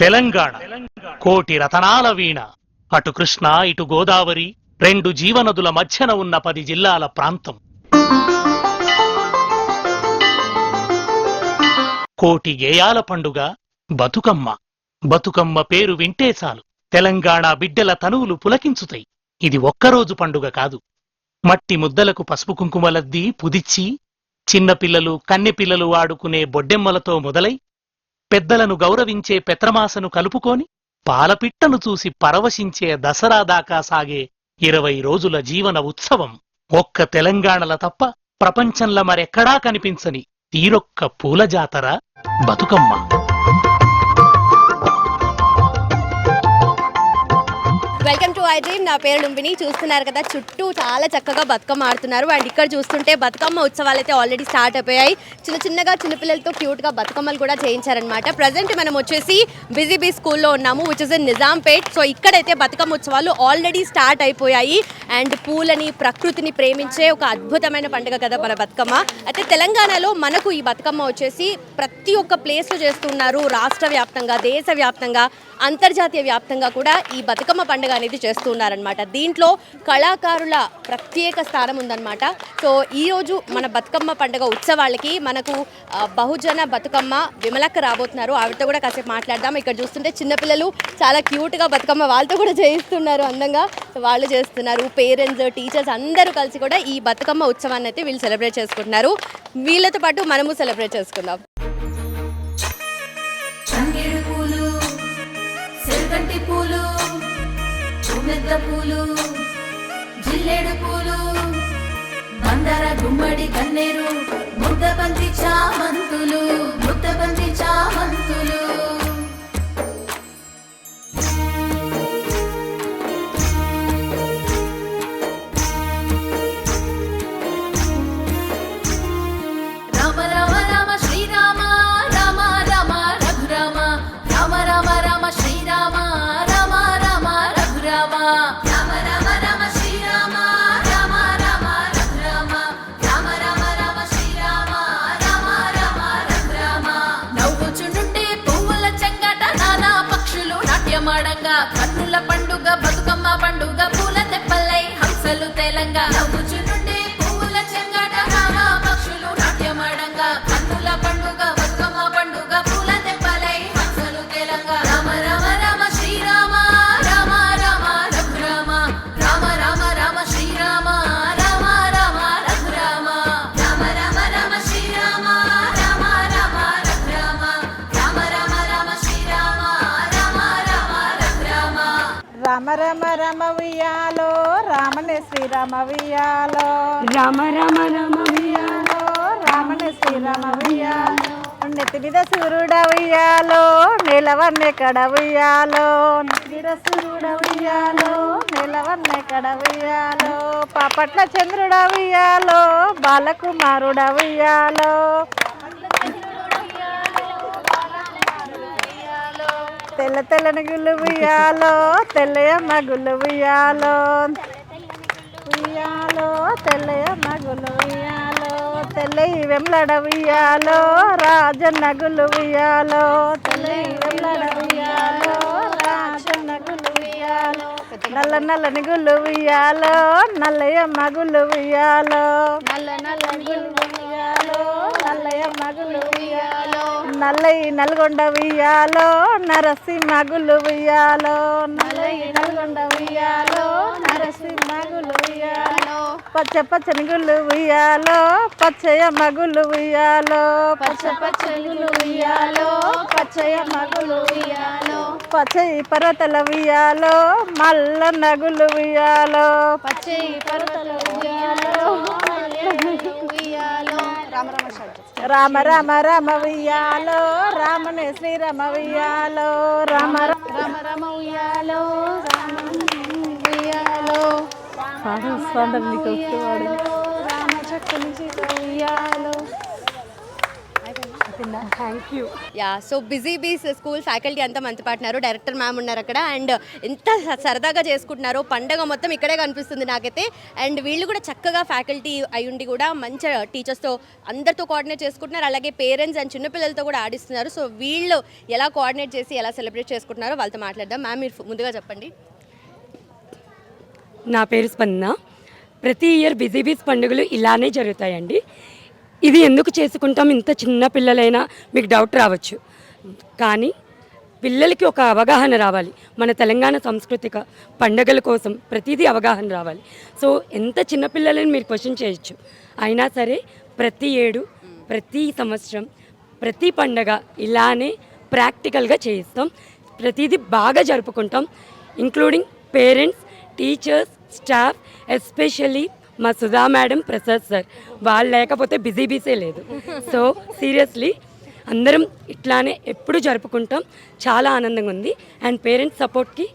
తెలంగాణ. కోటి రతనాల వీణ. అటు కృష్ణ ఇటు గోదావరి రెండు జీవనదుల మధ్యన ఉన్న పది జిల్లాల ప్రాంతం. కోటి గేయాల పండుగ బతుకమ్మ. బతుకమ్మ పేరు వింటే చాలు. తెలంగాణ బిడ్డల తనువులు పులకించుతాయి. ఇది ఒక్కరోజు పండుగ కాదు. మట్టి ముద్దలకు పసుపు కుంకుమలద్ది పుదిచ్చి చిన్నపిల్లలు కన్నెపిల్లలు ఆడుకునే బొడ్డెమ్మలతో మొదలై పెద్దలను గౌరవించే పెత్రమాసను కలుపుకొని పాలపిట్టను చూసి పరవశించే దసరా దాకా సాగే ఇరవై రోజుల జీవన ఉత్సవం. ఒక్క తెలంగాణల తప్ప ప్రపంచంలో మరెక్కడా కనిపించని తీరొక్క పూల జాతర Bathukamma. Welcome to I dream నా పేరు లుంబిని. చూస్తున్నారు కదా చుట్టూ చాలా చక్కగా బతుకమ్మ ఆడుతున్నారు. అండ్ ఇక్కడ చూస్తుంటే బతుకమ్మ ఉత్సవాలు అయితే ఆల్రెడీ స్టార్ట్ అయిపోయాయి. చిన్న చిన్నగా చిన్నపిల్లలతో క్యూట్గా బతుకమ్మలు కూడా చేయించారనమాట ప్రజెంట్ మనం వచ్చేసి బిజీ బీ స్కూల్లో ఉన్నాము which is in Nizampet so ఇక్కడైతే బతుకమ్మ ఉత్సవాలు ఆల్రెడీ స్టార్ట్ అయిపోయాయి. అండ్ పూలని ప్రకృతిని ప్రేమించే ఒక అద్భుతమైన పండుగ కదా మన బతుకమ్మ. అయితే తెలంగాణలో మనకు ఈ బతుకమ్మ వచ్చేసి ప్రతి ఒక్క ప్లేస్లో చేస్తున్నారు రాష్ట్ర వ్యాప్తంగా దేశ వ్యాప్తంగా అంతర్జాతీయ వ్యాప్తంగా కూడా ఈ బతుకమ్మ పండుగ అనేది చేస్తున్నారనమాట దీంట్లో కళాకారుల ప్రత్యేక స్థానం ఉందన్నమాట. సో ఈరోజు మన బతుకమ్మ పండుగ ఉత్సవాలకి మనకు బహుజన బతుకమ్మ విమలక్క రాబోతున్నారు. ఆవిడతో కూడా కాసేపు మాట్లాడదాం. ఇక్కడ చూస్తుంటే చిన్నపిల్లలు చాలా క్యూట్గా బతుకమ్మ వాళ్ళతో కూడా చేయిస్తున్నారు అందంగా. వాళ్ళు చేస్తున్నారు. పేరెంట్స్ టీచర్స్ అందరూ కలిసి కూడా ఈ బతుకమ్మ ఉత్సవాన్ని అయితే వీళ్ళు సెలబ్రేట్ చేసుకుంటున్నారు. వీళ్ళతో పాటు మనము సెలబ్రేట్ చేసుకుందాం. పూలు పూలు చుమెద్ద పూలు జిల్లేడు పూలు మందార గుమ్మడి గన్నేరు ముద్దబంతి చామంతులు ముద్దబంతి చామంతులు. రామ వియాలో రామనే శ్రీరామ వియాలో రామ రామ రామ వియాలో రామనే శ్రీరామ వియాలో నెత్తి మీద సూర్యుడ వియాలో నిలవన్నే కడ వియాలో నెత్తి మీద సూర్యుడ వియాలో నిలవన్నే కడ వియాలో పాపట్ల చంద్రుడ వియాలో బాలకుమారుడ వియాలో తెల్ల తెల్లని గుళ్ళు ఉయ్యాలో తెల్లయమ్మ గుళ్ళు ఉయ్యాలో. ఉయ్యాలో తెల్లయమ్మ గుళ్ళు ఉయ్యాలో తెల్లయి వెంలడ ఉయ్యాలో రాజన్న గుళ్ళు ఉయ్యాలో. తెల్లయి వెంలడ ఉయ్యాలో రాజన్న గుళ్ళు ఉయ్యాలో. నల్ల నల్లని గుళ్ళు ఉయ్యాలో నల్లయమ్మ గుళ్ళు ఉయ్యాలో. నల్ల నల్లని గుళ్ళు ఉయ్యాలో నల్లయమ్మ గుళ్ళు ఉయ్యాలో. నల్లయి నల్గొండ ఉయ్యాలో నరసింహగులు ఉయ్యాలో. నల్లయి నల్గొండ ఉయ్యాలో నరసింహ ఉయ్యాలో. పచ్చ పచ్చని గుళ్ళు ఉయ్యాలో పచ్చయ మగులు ఉయ్యాలో. పచ్చ పచ్చని ఉయ్యాలో పచ్చయ మగులు ఉయ్యాలో. పచ్చయి పర్వతల ఉయ్యాలో మల్ల నగులు ఉయ్యాలో. పచ్చయి పర్వతల ఉయ్యాలో ఉయ్యాలో. రామ రామ రామ ఉయ్యాలో రామనే శ్రీరామ ఉయ్యాలో రామ రామ రామ ఉయ్యాలో రామ ఉయ్యాలో రామ చక్కని ఉయ్యాలో చెప్పిందా thank you yeah so busy bees school faculty అంతా మనతో పాటున్నారు డైరెక్టర్ మ్యామ్ ఉన్నారు అక్కడ. అండ్ ఎంత స- సరదాగా చేసుకుంటున్నారో. పండగ మొత్తం ఇక్కడే కనిపిస్తుంది నాకైతే. అండ్ వీళ్ళు కూడా చక్కగా ఫ్యాకల్టీ అయ్యుండి కూడా మంచి టీచర్స్తో అందరితో కోఆర్డినేట్ చేసుకుంటున్నారు. అలాగే పేరెంట్స్ అండ్ చిన్నపిల్లలతో కూడా ఆడిస్తున్నారు. సో వీళ్ళు ఎలా కోఆర్డినేట్ చేసి ఎలా సెలబ్రేట్ చేసుకుంటున్నారో వాళ్ళతో మాట్లాడదాం. మ్యామ్ మీరు ముందుగా చెప్పండి. నా పేరు స్పందన. ప్రతి ఇయర్ బిజీ బీస్ పండుగలు ఇలానే జరుగుతాయండి. ఇది ఎందుకు చేసుకుంటాం? ఇంత చిన్న పిల్లలైనా మీకు డౌట్ రావచ్చు. కానీ పిల్లలకి ఒక అవగాహన రావాలి. మన తెలంగాణ సాంస్కృతిక పండగల కోసం ప్రతిదీ అవగాహన రావాలి. సో ఎంత చిన్న పిల్లలని మీరు క్వశ్చన్ చేయొచ్చు? అయినా సరే ప్రతి ఏడు ప్రతి సంవత్సరం ప్రతి పండగ ఇలానే ప్రాక్టికల్గా చేయిస్తాం. ప్రతిదీ బాగా జరుపుకుంటాం. Including parents teachers staff especially మా సుధా మేడం ప్రసాద్ సార్. వాళ్ళు లేకపోతే బిజీ బీసే లేదు. సో సీరియస్లీ అందరం ఇట్లానే ఎప్పుడు జరుపుకుంటాం. చాలా ఆనందంగా ఉంది. And parents సపోర్ట్కి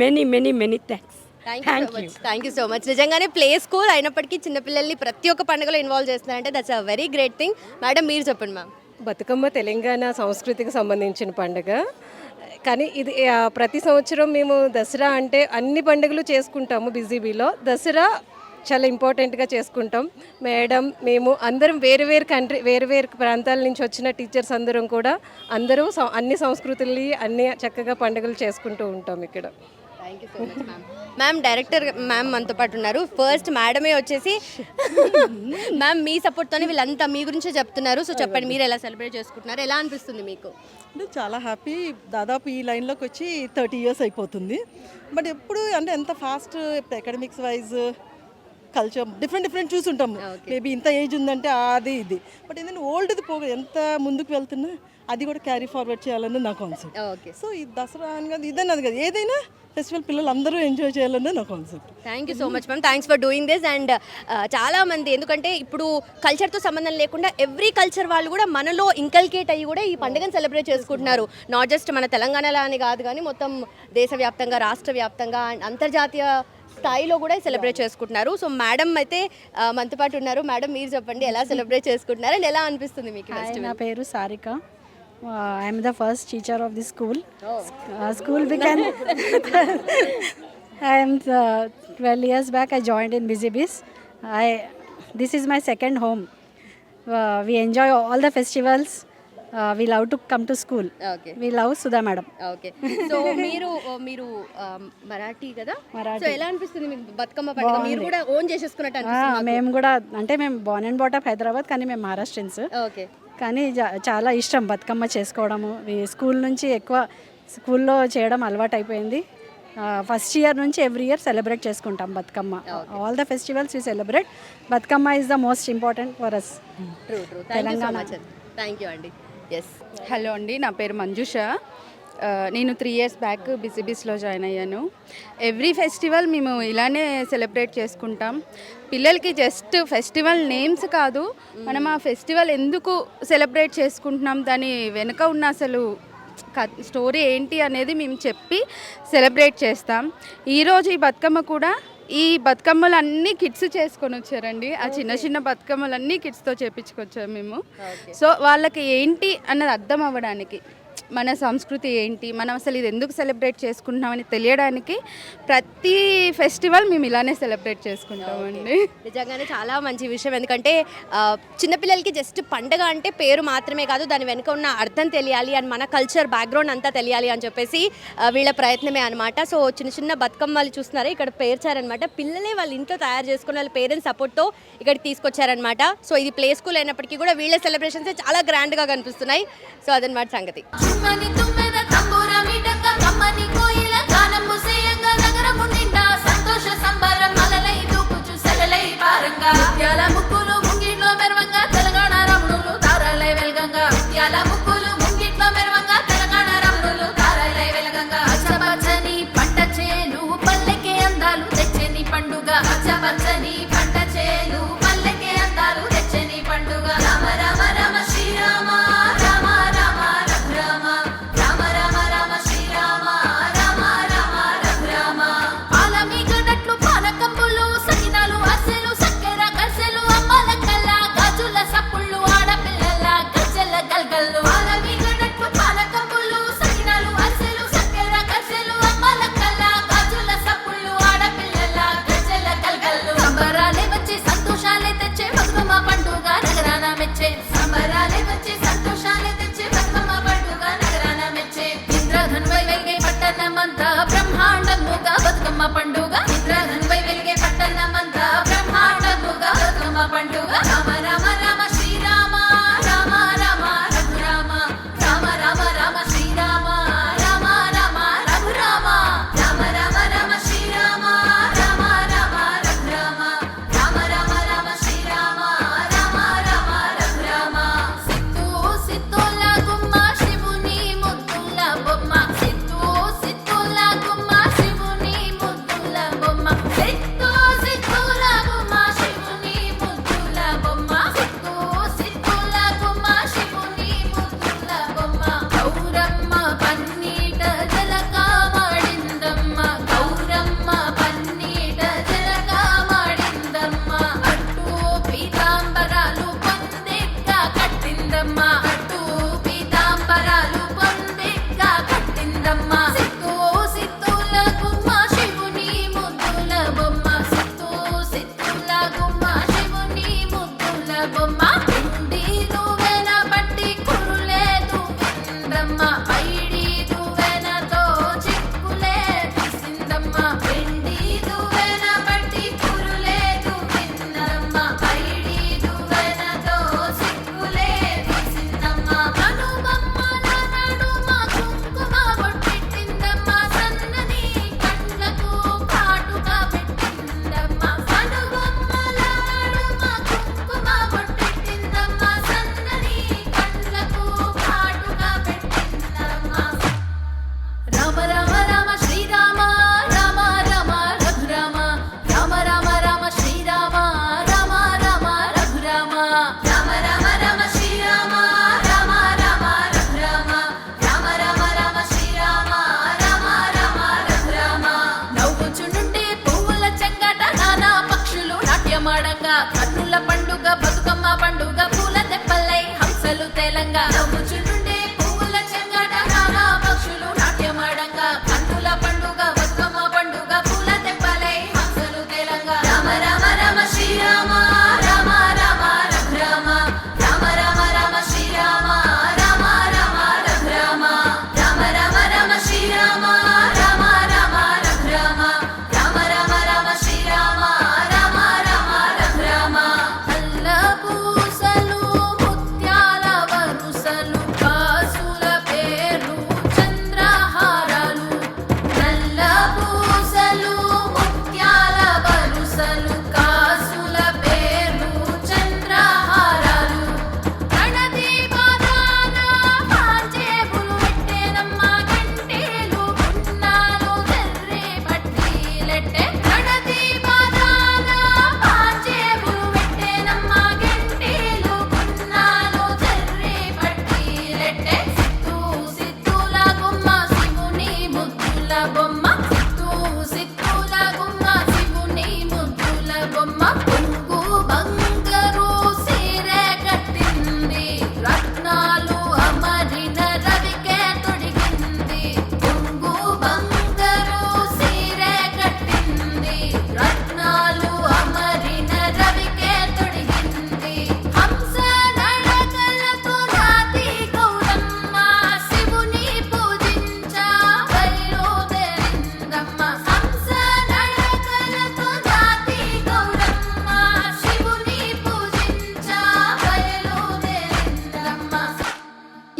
many many many thanks thank you thank so you much నిజంగానే ప్లే స్కూల్ అయినప్పటికీ చిన్నపిల్లల్ని ప్రతి ఒక్క పండుగలో ఇన్వాల్వ్ చేస్తున్నారంటే that's a very great thing madam మీరు చెప్పండి మ్యామ్ బతుకమ్మ తెలంగాణ సంస్కృతికి సంబంధించిన పండుగ. కానీ ఇది ప్రతి సంవత్సరం మేము దసరా అంటే అన్ని పండుగలు చేసుకుంటాము బిజీబీలో దసరా చాలా ఇంపార్టెంట్గా చేసుకుంటాం. మేడం మేము అందరం వేరు వేరు కంట్రీ వేరు వేరు ప్రాంతాల నుంచి వచ్చిన టీచర్స్ అందరం కూడా అందరూ అన్ని సంస్కృతుల్ని అన్ని చక్కగా పండుగలు చేసుకుంటూ ఉంటాం ఇక్కడ. Thank you so much ma'am ma'am director ma'am మనతో పాటు ఉన్నారు. ఫస్ట్ మేడమే వచ్చేసి మ్యామ్ మీ సపోర్ట్తోనే వీళ్ళంతా మీ గురించే చెప్తున్నారు. సో చెప్పండి మీరు ఎలా సెలబ్రేట్ చేసుకుంటున్నారు? ఎలా అనిపిస్తుంది మీకు? అంటే చాలా హ్యాపీ దాదాపు ఈ లైన్లోకి వచ్చి థర్టీ ఇయర్స్ అయిపోతుంది. బట్ ఎప్పుడు అంటే ఎంత fast academics wise culture different different చూసుంటాము maybe ఇంత ఏజ్ ఉందంటే అది ఇది. బట్ ఏంటంటే ఓల్డ్ది పోగా ఎంత ముందుకు వెళ్తున్నా అది కూడా క్యారీ ఫార్వర్డ్ చేయాలని నా కాన్సెప్ట్ ఓకే సో ఈ దసరా అని కాదు అది కదా ఏదైనా ఫెస్టివల్ పిల్లలు అందరూ ఎంజాయ్ చేయాలని నా concept thank you so much ma'am thanks for doing this and చాలా మంది ఎందుకంటే ఇప్పుడు కల్చర్తో సంబంధం లేకుండా ఎవ్రీ కల్చర్ వాళ్ళు కూడా మనలో ఇంకల్కేట్ అయ్యి కూడా ఈ పండుగను సెలబ్రేట్ చేసుకుంటున్నారు. నాట్ జస్ట్ మన తెలంగాణలో అని కాదు కానీ మొత్తం దేశవ్యాప్తంగా రాష్ట్ర వ్యాప్తంగా and అంతర్జాతీయ స్థాయిలో కూడా సెలబ్రేట్ చేసుకుంటున్నారు. సో మేడం అయితే ఆ, మనతో పాటు ఉన్నారు. మేడం మీరు చెప్పండి ఎలా సెలబ్రేట్ చేసుకుంటున్నారు? అండ్ ఎలా అనిపిస్తుంది మీకు నా పేరు Sarika. I'm the first teacher of the school school because I'm twelve years back I joined in Busy Bees I this is my second home we enjoy all the festivals we love to come to school okay we love Sudha madam okay so మీరు మీరు మరాఠీ కదా. So ఎలా అనిపిస్తుంది మీకు బతుకమ్మ పండుగ? మీరు కూడా own చేసేసుకున్నట్టు అనిపిస్తుంది. మేము కూడా అంటే మేము బోర్న్ అండ్ బాటప్ హైదరాబాద్ కానీ మేము మహారాష్ట్రియన్స్. ఓకే కానీ చాలా ఇష్టం బతుకమ్మ చేసుకోవడము. స్కూల్ నుంచి ఎక్కువ స్కూల్లో చేయడం అలవాటు అయిపోయింది ఫస్ట్ ఇయర్ నుంచి ఎవ్రీ ఇయర్ సెలబ్రేట్ చేసుకుంటాం Bathukamma. All the festivals you celebrate Bathukamma is the most important for us true true much thank you అండి. ఎస్ హలో అండి నా పేరు మంజుష. నేను త్రీ ఇయర్స్ బ్యాక్ బిసిబిస్లో జాయిన్ అయ్యాను. ఎవ్రీ ఫెస్టివల్ మేము ఇలానే సెలబ్రేట్ చేసుకుంటాం. పిల్లలకి జస్ట్ ఫెస్టివల్ నేమ్స్ కాదు మనం ఆ ఫెస్టివల్ ఎందుకు సెలబ్రేట్ చేసుకుంటున్నాం దాని వెనుక ఉన్న అసలు స్టోరీ ఏంటి అనేది మేము చెప్పి సెలబ్రేట్ చేస్తాం. ఈరోజు ఈ బతుకమ్మ కూడా ఈ బతుకమ్మలు అన్నీ కిడ్స్ చేసుకొని వచ్చారండి. ఆ చిన్న చిన్న బతుకమ్మలు అన్నీ కిడ్స్తో చేపించుకొచ్చాము మేము. సో వాళ్ళకి ఏంటి అన్నది అర్థం అవ్వడానికి. మన సంస్కృతి ఏంటి? మనం అసలు ఇది ఎందుకు సెలబ్రేట్ చేసుకుంటున్నామని తెలియడానికి ప్రతి ఫెస్టివల్ మేము ఇలానే సెలబ్రేట్ చేసుకుంటామండి. నిజంగానే చాలా మంచి విషయం. ఎందుకంటే చిన్నపిల్లలకి జస్ట్ పండగ అంటే పేరు మాత్రమే కాదు దాని వెనుక ఉన్న అర్థం తెలియాలి అని మన కల్చర్ బ్యాక్గ్రౌండ్ అంతా తెలియాలి అని చెప్పేసి వీళ్ళ ప్రయత్నమే అనమాట సో చిన్న చిన్న బతుకమ్మ వాళ్ళు చూస్తున్నారా ఇక్కడ పేర్చారనమాట పిల్లలే వాళ్ళ ఇంట్లో తయారు చేసుకుని వాళ్ళ పేరెంట్స్ సపోర్ట్తో ఇక్కడికి తీసుకొచ్చారనమాట సో ఇది ప్లే స్కూల్ అయినప్పటికీ కూడా వీళ్ళ సెలబ్రేషన్స్ చాలా గ్రాండ్గా కనిపిస్తున్నాయి. సో అదనమాట సంగతి. సంతోష పారంగా ముక్కులు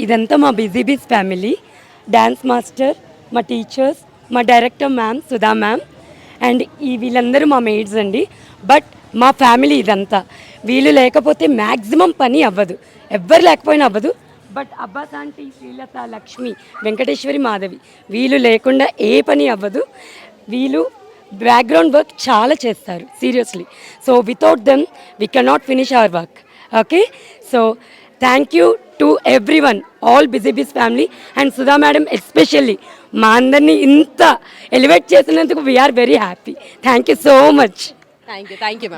ఇదంతా మా Busy Bees family. Dance master మా టీచర్స్ మా director ma'am Sudha ma'am and ఈ వీళ్ళందరూ మా మెయిడ్స్ అండి. బట్ మా ఫ్యామిలీ ఇదంతా. వీళ్ళు లేకపోతే మ్యాక్సిమం పని అవ్వదు. ఎవ్వరు లేకపోయినా అవ్వదు. బట్ అబ్బాస్ ఆంటీ శ్రీలత లక్ష్మి వెంకటేశ్వరి మాధవి వీళ్ళు లేకుండా ఏ పని అవ్వదు. వీళ్ళు బ్యాక్గ్రౌండ్ వర్క్ చాలా చేస్తారు seriously. So without them we cannot finish our work okay so thank you to everyone all Busy Bees family and Sudha madam especially మా అందరినీ ఇంత ఎలివేట్ చేసినందుకు we are very happy thank you so much thank you thank you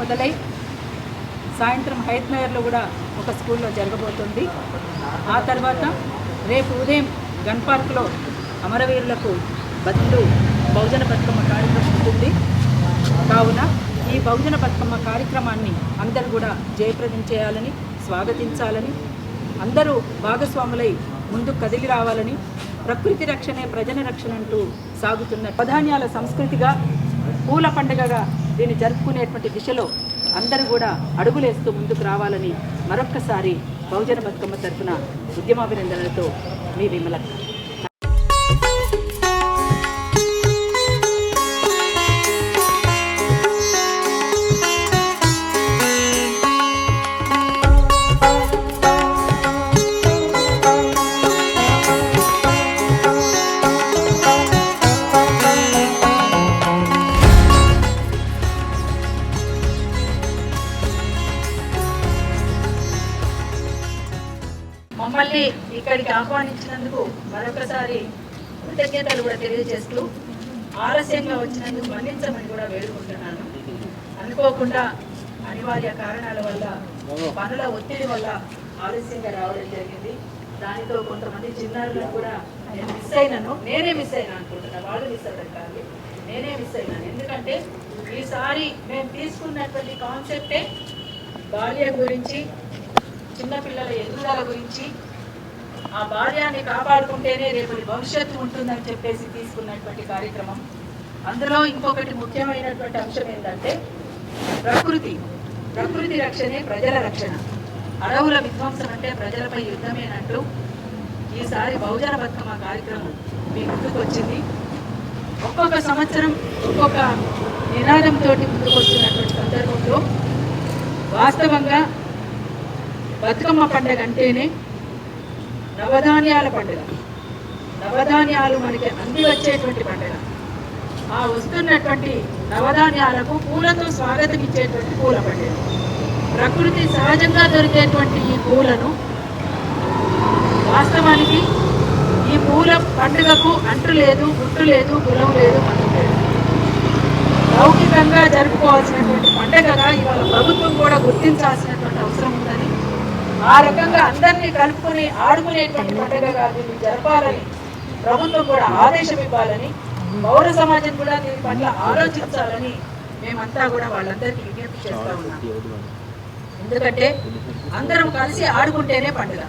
మొదలై సాయంత్రం హైత్నగర్లో కూడా ఒక స్కూల్లో జరగబోతుంది. ఆ తర్వాత రేపు ఉదయం గన్ పార్క్లో అమరవీరులకు బతులు బహుజన బతుకమ్మ కార్యక్రమం ఉంటుంది. కావున ఈ బహుజన బతుకమ్మ కార్యక్రమాన్ని అందరూ కూడా జయప్రదం చేయాలని స్వాగతించాలని అందరూ భాగస్వాములై ముందుకు కదిలి రావాలని ప్రకృతి రక్షణే ప్రజల రక్షణ అంటూ సాగుతున్న ప్రధాన్యాల సంస్కృతిగా పూల పండుగగా దీన్ని జరుపుకునేటువంటి దిశలో అందరూ కూడా అడుగులేస్తూ ముందుకు రావాలని మరొక్కసారి బహుజన బతుకమ్మ తరఫున ఉద్యమాభినందనలతో మీ విమలక్క ఇక్కడికి ఆహ్వానించినందుకు మరొకసారి కృతజ్ఞతలు కూడా తెలియజేస్తూ ఆలస్యంగా వచ్చినందుకు మన్నించమని కూడా వేడుకుంటున్నాను. అనుకోకుండా అనివార్య కారణాల వల్ల పనుల ఒత్తిడి వల్ల ఆలస్యంగా రావడం జరిగింది. దానితో కొంతమంది చిన్నారులను కూడా నేను మిస్ అయినాను నేనే మిస్ అయినా అనుకుంటున్నాను వాళ్ళు మిస్ అవ్వడం కాదు. నేనే మిస్ అయినాను. ఎందుకంటే ఈసారి మేము తీసుకున్నటువంటి కాన్సెప్టే బాల్యం గురించి చిన్నపిల్లల ఎదుగుదల గురించి ఆ బాల్యాన్ని కాపాడుకుంటేనే రేపటి భవిష్యత్తు ఉంటుందని చెప్పేసి తీసుకున్నటువంటి కార్యక్రమం. అందులో ఇంకొకటి ముఖ్యమైనటువంటి అంశం ఏంటంటే ప్రకృతి ప్రకృతి రక్షణే ప్రజల రక్షణ. అడవుల విధ్వంసం అంటే ప్రజలపై యుద్ధమేనంటూ ఈసారి బహుజన బతుకమ్మ కార్యక్రమం మీ ముందుకు వచ్చింది. ఒక్కొక్క సంవత్సరం ఒక్కొక్క నినాదంతో ముందుకు వస్తున్నటువంటి సందర్భంలో వాస్తవంగా బతుకమ్మ పండుగ అంటేనే నవధాన్యాల పండుగ. నవధాన్యాలు మనకి అంది వచ్చేటువంటి పండుగ. ఆ వస్తున్నటువంటి నవధాన్యాలకు పూలతో స్వాగతం ఇచ్చేటువంటి పూల పండుగ. ప్రకృతి సహజంగా దొరికేటువంటి ఈ పూలను వాస్తవానికి ఈ పూల పండుగకు అంటు లేదు గుట్టు లేదు కులం లేదు మతం లేదు లౌకికంగా జరుపుకోవాల్సినటువంటి పండుగగా ఇవాళ ప్రభుత్వం కూడా గుర్తించాల్సినటువంటి అవసరం ఉందని ఆ రకంగా అందరినీ కలుపుకొని ఆడుకునేటువంటి పండుగగా దీన్ని జరపాలని ప్రభుత్వం కూడా ఆదేశం ఇవ్వాలని పౌర సమాజం కూడా దీని పట్ల ఆలోచించాలని మేమంతా కూడా వాళ్ళందరికీ విజ్ఞప్తి చేస్తా ఉన్నాం. ఎందుకంటే అందరం కలిసి ఆడుకుంటేనే పండుగ.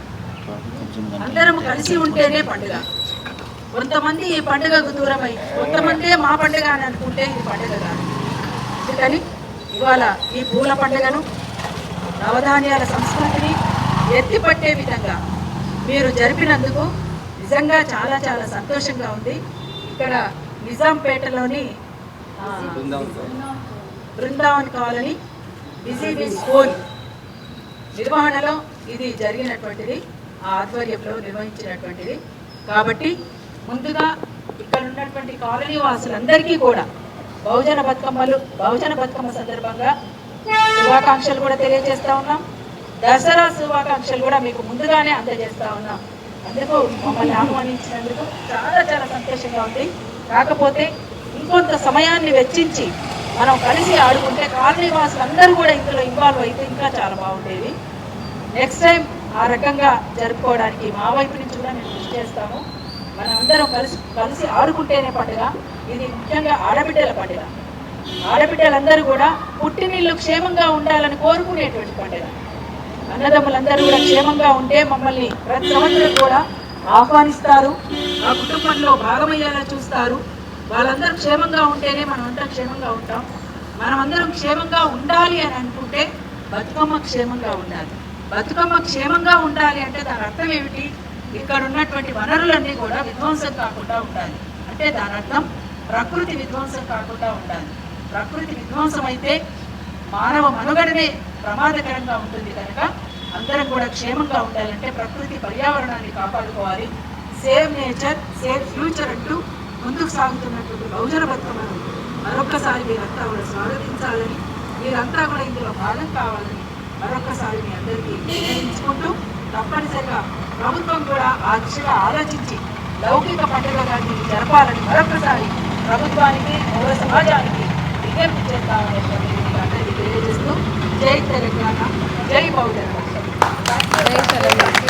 అందరం కలిసి ఉంటేనే పండుగ. కొంతమంది ఈ పండుగకు దూరమై కొంతమందే మా పండుగ అని అనుకుంటే ఇది పండుగ కాదు. అందుకని ఇవాళ ఈ పూల పండుగను నవధాన్యాల సంస్కృతిని ఎత్తిపట్టే విధంగా మీరు జరిపినందుకు నిజంగా చాలా చాలా సంతోషంగా ఉంది. ఇక్కడ నిజాంపేటలోని Brindavan colony Busy Bee school నిర్వహణలో ఇది జరిగినటువంటిది ఆ ఆధ్వర్యంలో నిర్వహించినటువంటిది. కాబట్టి ముందుగా ఇక్కడ ఉన్నటువంటి కాలనీ వాసులందరికీ కూడా బహుజన బతుకమ్మలు బహుజన బతుకమ్మ సందర్భంగా శుభాకాంక్షలు కూడా తెలియజేస్తా ఉన్నాం. దసరా శుభాకాంక్షలు కూడా మీకు ముందుగానే అందజేస్తా ఉన్నాం. అందుకు మమ్మల్ని ఆహ్వానించినందుకు చాలా చాలా సంతోషంగా ఉంది. కాకపోతే ఇంకొంత సమయాన్ని వెచ్చించి మనం కలిసి ఆడుకుంటే కాలనీ వాసులందరూ కూడా ఇందులో ఇన్వాల్వ్ అయితే ఇంకా చాలా బాగుండేది నెక్స్ట్ టైం ఆ రకంగా జరుపుకోవడానికి మా వైపు నుంచి కూడా మేము కృషి చేస్తాము మనం అందరం కలిసి కలిసి ఆడుకుంటేనే పండుగ. ఇది ముఖ్యంగా ఆడబిడ్డల పండుగ. ఆడబిడ్డలందరూ కూడా పుట్టినిల్లు క్షేమంగా ఉండాలని కోరుకునేటువంటి పండుగ. అన్నదమ్ములందరూ కూడా క్షేమంగా ఉంటే మమ్మల్ని ప్రతి సంవత్సరం కూడా ఆహ్వానిస్తారు. ఆ కుటుంబంలో భాగమయ్యేలా చూస్తారు. వాళ్ళందరూ క్షేమంగా ఉంటేనే మనం అంతా క్షేమంగా ఉంటాం. మనం అందరం క్షేమంగా ఉండాలి అని అనుకుంటే బతుకమ్మ క్షేమంగా ఉండాలి. బతుకమ్మ క్షేమంగా ఉండాలి అంటే దాని అర్థం ఏమిటి? ఇక్కడ ఉన్నటువంటి వనరులన్నీ కూడా విధ్వంసం కాకుండా ఉండాలి. అంటే దాని అర్థం ప్రకృతి విధ్వంసం కాకుండా ఉండాలి. ప్రకృతి విధ్వంసం అయితే మానవ మనుగడనే ప్రమాదకరంగా ఉంటుంది కనుక అందరం కూడా క్షేమంగా ఉండాలంటే ప్రకృతి పర్యావరణాన్ని కాపాడుకోవాలి. సేవ్ నేచర్ సేవ్ ఫ్యూచర్ అంటూ ముందుకు సాగుతున్నటువంటి బహుజన బతుకమ్మను మరొక్కసారి మీరంతా కూడా స్వాగతించాలని మీరంతా కూడా ఇందులో భాగం కావాలని మరొక్కసారి మీ అందరికీ నిర్ణయించుకుంటూ తప్పనిసరిగా ప్రభుత్వం కూడా ఆ దిశగా ఆలోచించి లౌకిక పండుగగా జరపాలని మరొకసారి ప్రభుత్వానికి పౌర సమాజానికి విజ్ఞప్తి చేస్తామనేటువంటి తెలియజేస్తూ జై తెలంగాణ జై బహుజన జై తెలంగాణ.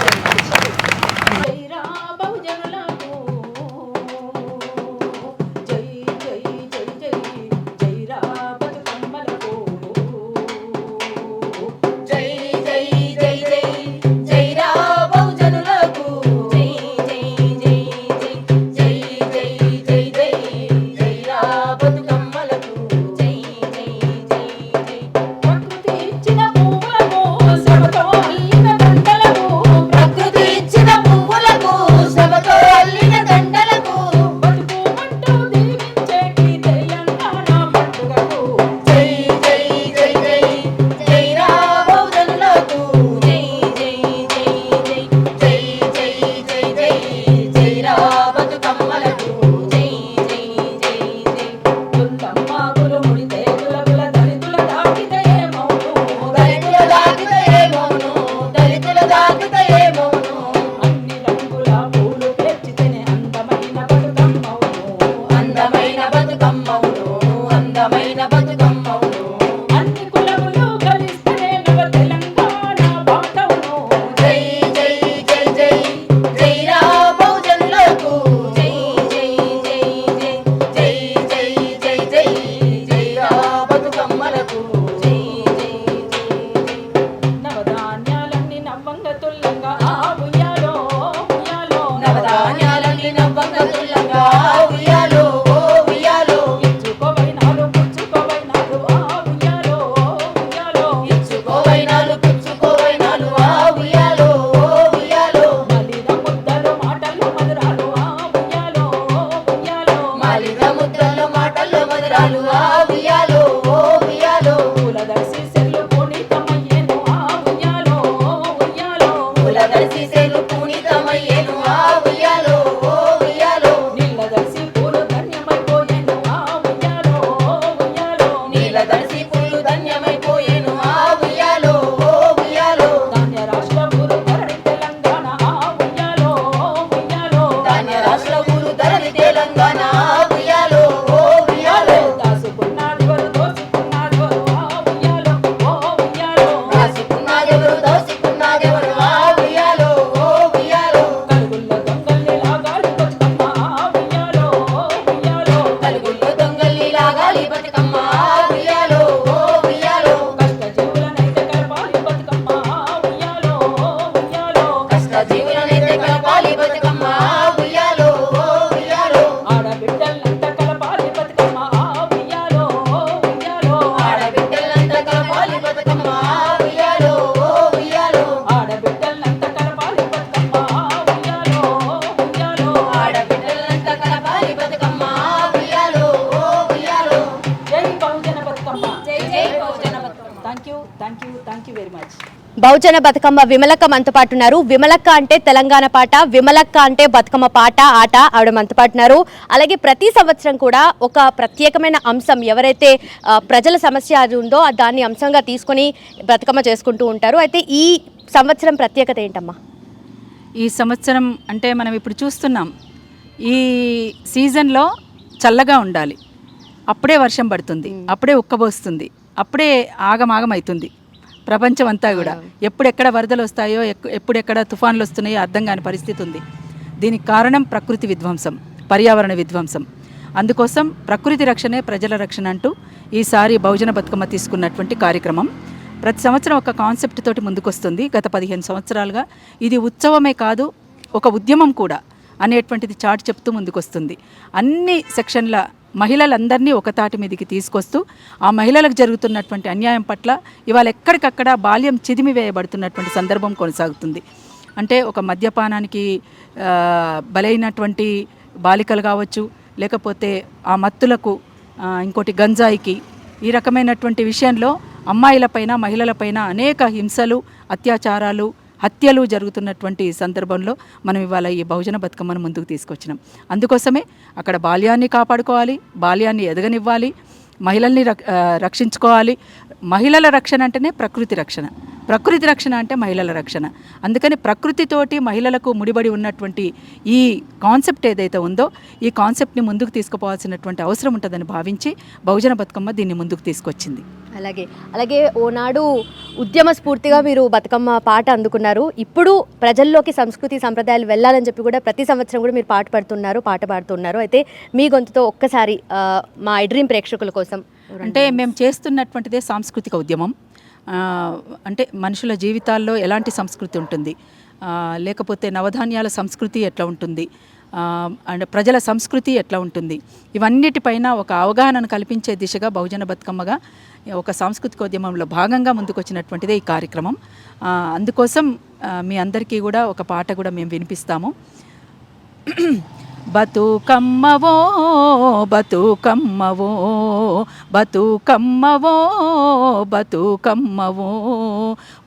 Telangana. బతుకమ్మ విమలక్క మనతో పాటు ఉన్నారు. విమలక్క అంటే తెలంగాణ పాట విమలక్క అంటే బతుకమ్మ పాట ఆట ఆవిడ మనతో పాటు ఉన్నారు. అలాగే ప్రతి సంవత్సరం కూడా ఒక ప్రత్యేకమైన అంశం ఎవరైతే ప్రజల సమస్య అది ఉందో దాన్ని అంశంగా తీసుకొని బతుకమ్మ చేసుకుంటూ ఉంటారు. అయితే ఈ సంవత్సరం ప్రత్యేకత ఏంటమ్మా? ఈ సంవత్సరం అంటే మనం ఇప్పుడు చూస్తున్నాం ఈ సీజన్లో చల్లగా ఉండాలి. అప్పుడే వర్షం పడుతుంది అప్పుడే ఉక్కబోస్తుంది అప్పుడే ఆగమాగం అవుతుంది. ప్రపంచం అంతా కూడా ఎప్పుడెక్కడ వరదలు వస్తాయో ఎప్పుడెక్కడ తుఫాన్లు వస్తున్నాయో అర్థం కాని పరిస్థితి ఉంది. దీనికి కారణం ప్రకృతి విధ్వంసం పర్యావరణ విధ్వంసం. అందుకోసం ప్రకృతి రక్షణే ప్రజల రక్షణ అంటూ ఈసారి బహుజన బతుకమ్మ తీసుకున్నటువంటి కార్యక్రమం. ప్రతి సంవత్సరం ఒక కాన్సెప్ట్ తోటి ముందుకొస్తుంది. గత పదిహేను సంవత్సరాలుగా ఇది ఉత్సవమే కాదు ఒక ఉద్యమం కూడా. అనేటువంటిది చాట్ చెప్తూ ముందుకొస్తుంది. అన్ని సెక్షన్ల మహిళలందరినీ ఒక తాటి మీదకి తీసుకొస్తూ ఆ మహిళలకు జరుగుతున్నటువంటి అన్యాయం పట్ల ఇవాళ ఎక్కడికక్కడ బాల్యం చిదిమి వేయబడుతున్నటువంటి సందర్భం కొనసాగుతుంది. అంటే ఒక మద్యపానానికి బలైనటువంటి బాలికలు కావచ్చు లేకపోతే ఆ మత్తులకు ఇంకోటి గంజాయికి ఈ రకమైనటువంటి విషయంలో అమ్మాయిలపైన మహిళలపైన అనేక హింసలు అత్యాచారాలు హత్యలు జరుగుతున్నటువంటి సందర్భంలో మనం ఇవాళ ఈ బహుజన బతుకమ్మను ముందుకు తీసుకొచ్చినాం. అందుకోసమే అక్కడ బాల్యాన్ని కాపాడుకోవాలి బాల్యాన్ని ఎదగనివ్వాలి మహిళల్ని రక్- రక్షించుకోవాలి మహిళల రక్షణ అంటేనే ప్రకృతి రక్షణ. ప్రకృతి రక్షణ అంటే మహిళల రక్షణ. అందుకని ప్రకృతితోటి మహిళలకు ముడిబడి ఉన్నటువంటి ఈ కాన్సెప్ట్ ఏదైతే ఉందో ఈ కాన్సెప్ట్ని ముందుకు తీసుకుపోవాల్సినటువంటి అవసరం ఉంటుందని భావించి బహుజన బతుకమ్మ దీన్ని ముందుకు తీసుకొచ్చింది. అలాగే అలాగే ఓనాడు ఉద్యమ స్ఫూర్తిగా మీరు బతుకమ్మ పాట అందుకున్నారు. ఇప్పుడు ప్రజల్లోకి సంస్కృతి సంప్రదాయాలు వెళ్ళాలని చెప్పి కూడా ప్రతి సంవత్సరం కూడా మీరు పాట పాడుతున్నారు పాట పాడుతున్నారు. అయితే మీ గొంతుతో ఒక్కసారి మా మా ఐడ్రీమ్ ప్రేక్షకుల కోసం అంటే మేము చేస్తున్నటువంటిదే సాంస్కృతిక ఉద్యమం. అంటే మనుషుల జీవితాల్లో ఎలాంటి సంస్కృతి ఉంటుంది? లేకపోతే నవధాన్యాల సంస్కృతి ఎట్లా ఉంటుంది? అండ్ ప్రజల సంస్కృతి ఎట్లా ఉంటుంది? ఇవన్నిటిపైన ఒక అవగాహనను కల్పించే దిశగా బహుజన బతుకమ్మగా ఒక సాంస్కృతిక ఉద్యమంలో భాగంగా ముందుకొచ్చినటువంటిదే ఈ కార్యక్రమం. అందుకోసం మీ అందరికీ కూడా ఒక పాట కూడా మేము వినిపిస్తాము. బతుకమ్మవో బతుకమ్మవో బతుకమ్మవో బతుకమ్మవో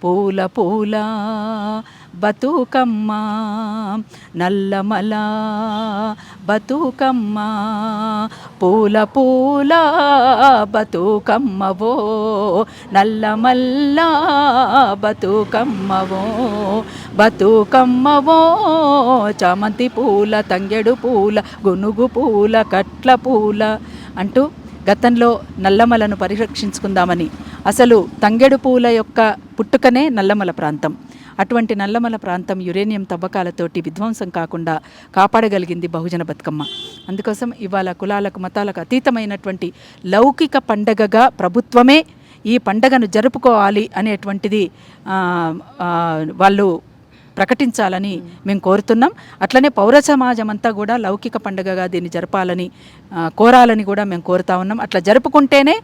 పూల పూల బతుకమ్మ నల్లమల బతుకమ్మ పూల పూల బతుకమ్మవో నల్లమల్ల బతుకమ్మవో బతుకమ్మవో చామంతి పూల తంగెడు పూల గునుగు పూల కట్ల పూల అంటూ గతంలో నల్లమలను పరిరక్షించుకుందామని. అసలు తంగెడు పూల యొక్క పుట్టుకనే నల్లమల ప్రాంతం. అటువంటి నల్లమల ప్రాంతం యురేనియం తవ్వకాలతోటి విధ్వంసం కాకుండా కాపాడగలిగింది బహుజన బతుకమ్మ. అందుకోసం ఇవాళ కులాలకు మతాలకు అతీతమైనటువంటి లౌకిక పండగగా ప్రభుత్వమే ఈ పండగను జరుపుకోవాలి అనేటువంటిది వాళ్ళు ప్రకటించాలని మేము కోరుతున్నాం. అట్లనే పౌర సమాజం అంతా కూడా లౌకిక పండుగగా దీన్ని జరపాలని కోరాలని కూడా మేము కోరుతా ఉన్నాం. అట్లా జరుపుకుంటేనే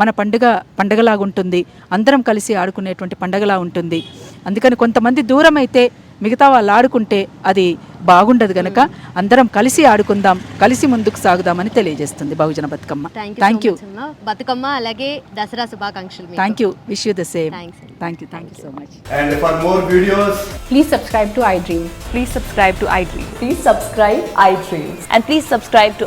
మన పండుగ పండుగలాగా ఉంటుంది. అందరం కలిసి ఆడుకునేటువంటి పండుగలా ఉంటుంది. అందుకని కొంతమంది దూరం అయితే మిగతా వాళ్ళు ఆడుకుంటే అది బాగుండదు గనక అందరం కలిసి ఆడుకుందాం కలిసి ముందుకు సాగుదామని తెలియజేస్తుంది బహుజన బతుకమ్మ. థ్యాంక్ యూ బతుకమ్మ అలాగే దసరా శుభాకాంక్షలు మీకు. Thank you wish you the same Thanks. Thank you thank you so much And for more videos, Please subscribe to iDream. Please subscribe to iDream. Please subscribe iDream. And please subscribe to